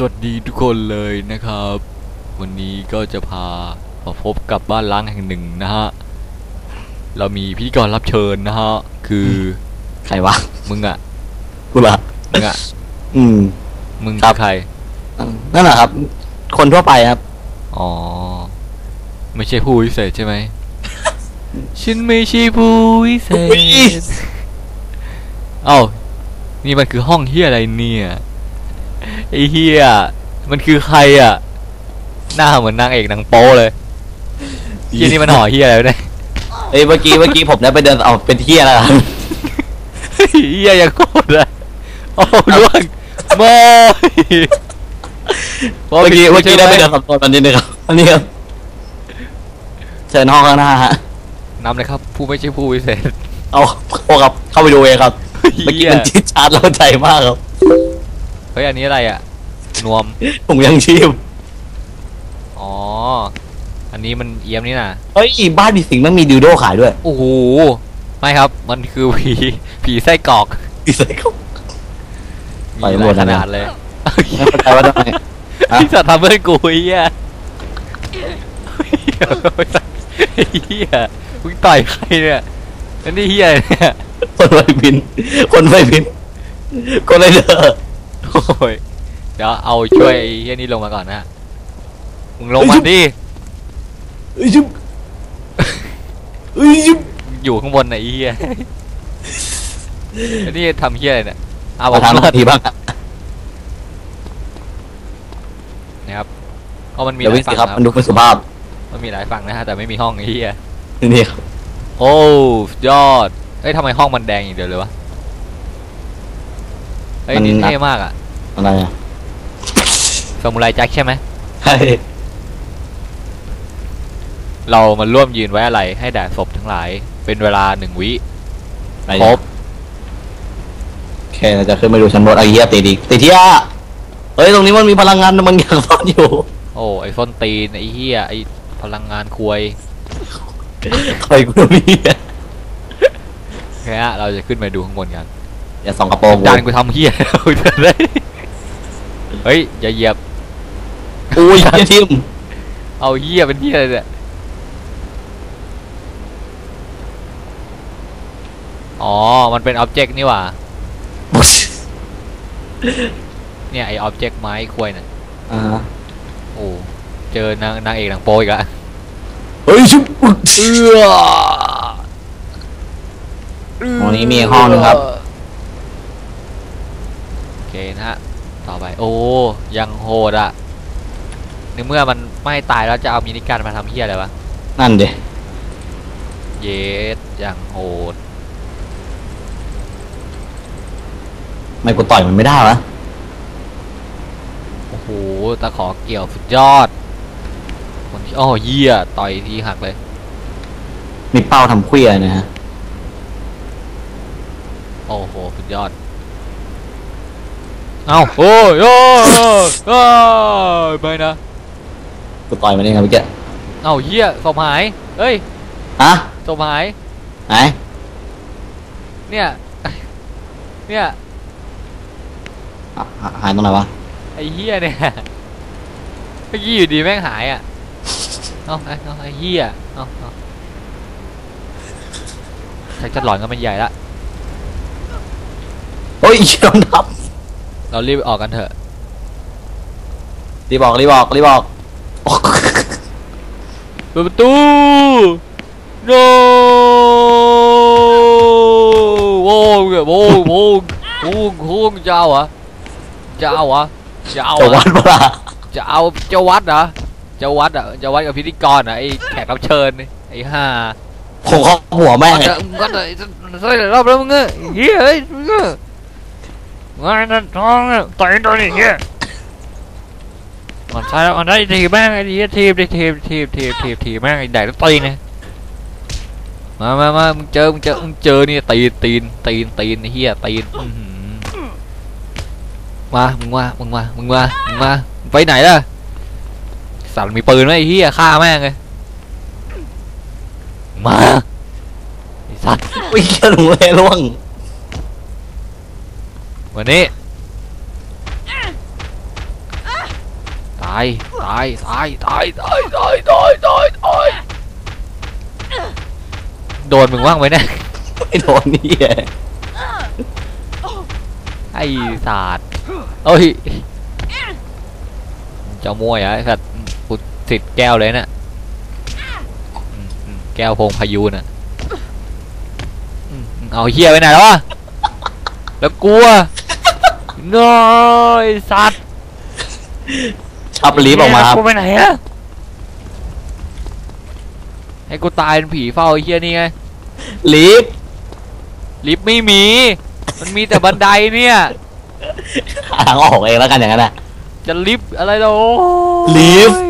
สวัสดีทุกคนเลยนะครับ วันนี้ก็จะพามาพบกับบ้านล้างแห่งหนึ่งนะฮะ เรามีพิธีกรรับเชิญนะฮะ คือใครวะ มึงอะกูเหรอมึงอะอืม มึงครัคืบอใคร นั่นแหละครับ คนทั่วไปครับ อ๋อ ไม่ใช่ผู้วิเศษใช่ไหม ฉันไม่ใช่ผู้วิเศอุ๊ยษเอ้า นี่มันคือห้องเฮียอะไรเนี่ย ไอ้เฮียมันคือใครอะหน้าเหมือนนางเอกหนังโป๊เลยเฮียนี่มันห่อเฮียอะไรวะเนี่ยเอ้ยเมื่อกี้เมื่อกี้ผมได้ไปเดินเอาเป็นเที่ยแล้วครับเฮียยังโคตรเลยโอ้ล่วงโมยเมื่อกี้เมื่อกี้ได้ไปเดินสำรวจมันนิดนึงครับอันนี้ครับเชิญห้องข้างหน้าฮะนำเลยครับ ผู้ไม่ใช่ผู้วิเศษ เอาโอ้ครับเข้าไปดูเองครับเหี้ยเมื่อกี้มันจี๊ดชาร์จเราใจมากครับเฮ้ยอันนี้อะไรอะนวมผมยังชีพอ๋อ อันนี้มันเอี้ยมนี่นะเฮ้ยบ้านมีสิงมันมีดิวโดขายด้วย โอ้โหไม่ครับ มันคือผีผีไส้กรอกดีไซน์เขามีไปหหมลาดยแล้ขวนะนาดเลยไม่เข้าใจว่าทำไมฮะพี่สัตว์ทำเพื่อนกูไอ้เหี้ยเหี้ยมึงต่อยใครเนี่ยอันนี้เหี้ยอะไรเนี่ยคนไฟบิน คนไฟบินคนไรเด้อโอ้ ยเดี๋ยวเอาช่วยไอ้เหี้ยนี่ลงมาก่อนนะมึงลงมาดิเอ้ยจุ๊บเอ้ยจุ๊บอยู่ข้างบนไหนะไอ้เหี้ยอันนี้ทำเหี้ยอะไรเนี่ยเอาบอมากทำเลิหน้าศที่บ้างอะนะครับเพราะมันมีหเดี๋ยวลาวิ่ยงฝั่สิงครับนะมันดูเป็นสุภาพมันมีหลายฝั่งนะฮะแต่ไม่มีห้องไอ้เหี้ยนี่ครับโอ้สุดยอดเอ้ยทำไมห้องมันแดงอย่างเดียวเลยวะเฮ้ยนี่เท่มากอะ อะไรอะซามูไรแจ็คใช่ไหมใช่เรามาร่วมยืนไว้อะไรให้แด่ศพทั้งหลาย เป็นเวลาหนึ่งวิอะไรครอะบโอเคเราจะขึ้นไปดูชั้นบนไอ้เหี้ยติดอีกติดเหี้ยเฮ้ยตรงนี้มันมีพลังงานมันยังซ่อนอยู่ โอ้ไอ้ส้นตีนไอ้เหี้ยไอ้พลังงานควยใครกูมีอะแค่เราจะขึ้นไปดูข้างบนกันอย่าส่องกระโปรงกูจานกูทำเหี้ยกูจะได้ เฮ้ยอย่าเหยียบ อุ้ยเหี้ยทิมเอาเหี้ยเป็นเหี้ยอะไรเนี่ย อ๋อ มันเป็นอ็อบเจกต์นี่หว่า เนี่ยไอออบเจกต์ไม้ควยน่ะอ่าฮะโอ้ เจอนางนางเอกหนังโป๊อีกอะเฮ้ยชุบเอื้อตรงนี้มีห้องหนึงครับ โอเคนะฮะ ต่อไป โอ้ยังโหดอะในเมื่อมันไม่ตายแล้วจะเอามินิกันมาทำเฮียอะไรวะ นั่นเดเยสยังโหด ไม่กูต่อยมันไม่ได้วะโอ้โหตะขอเกี่ยวสุดยอดคนที่โอ้เยี่ยต่อยทีหักเลย มีเป้าทำเคลียร์นะฮะ โอ้โหสุดยอด เอ้าโอ้ยโอ้ยโอ้ยโอ้ยไม่นะกูต่อยมันเองครับเมื่อกี้เอ้าเยี่ยศพหายเฮ้ยฮะศพหายไหนเนี่ยเนี่ยอะหาหายตรงไหนวะไอ้เฮียเนี่ยเมื่อกี้อยู่ดีแม่งหายอะเอาไอ้เอาไอ้เฮียเอาเอาใครจะหลอนกันเป็นใหญ่ละโอ้ยโดนทับ เรารีบออกกันเถอะรีบบอกรีบบอกรีบบอกโอ้เปิดประตู no โว้งโว้งโว้งโว้งโว้งเจ้าเหรอเจ้าเหรอเจ้าเหรจะอวัดเปล่าจะเอาเจ้าวัดเหรอเจ้าวัดอะเจ้าวัดกับพิธีกรอะไอ้แขกรับเชิญนี่ไอ้ห่าคงเขาหัวแม่งก็ไงจะก็จะใส่รอบแล้วมึงเอ้ยเฮ้ยเฮ้ยมึ งเงานนั่นท้องอะต่อยตัวนี่เฮ้ยมันใช่แล้วมันได้ทีแม่งไอ้เหี้ยทีบได้ทีบทีบทีบทีบทีบแม่งไอ้แดกแล้วตีนไงมามามามึงเจอ มึงเจอ มึงเจอนี่ตีนตีนตีนตีนไอ้เหี้ยตีนมา มึงมา มึงมา มึงมา มึงมา ไปไหนล่ะ สัตว์มีปืนไหมไอ้เหี้ยฆ่าแม่งเลยมาสัตว์วิ่งกระหนูเลยล่วง วันนี้ายตายตายตายตายตายตายตายตายโดนมึงว่างไว้เนี่ยไม่โดนนี่แหละไอ้ศาสตร์เอ้ยเจ้ามวยเหรอะไอ้สัตว์กูติดแก้วเลยน่ะอืมอืมแก้วพงพายุน่ะอืมอืมเอาเฮียไปไหนแล้ววะแล้วกลัว น้อยสัตว์ชับลีฟออกมาครับกูไปไหนอะให้กูตายเป็นผีเฝ้าไอ้เฮียนี่ไงลีฟลิฟต์ไม่มี มันมีแต่บันไดเนี่ย หาทางออกเองแล้วกันอย่างนั้นน่ะจะลิฟต์อะไรเราลิฟต์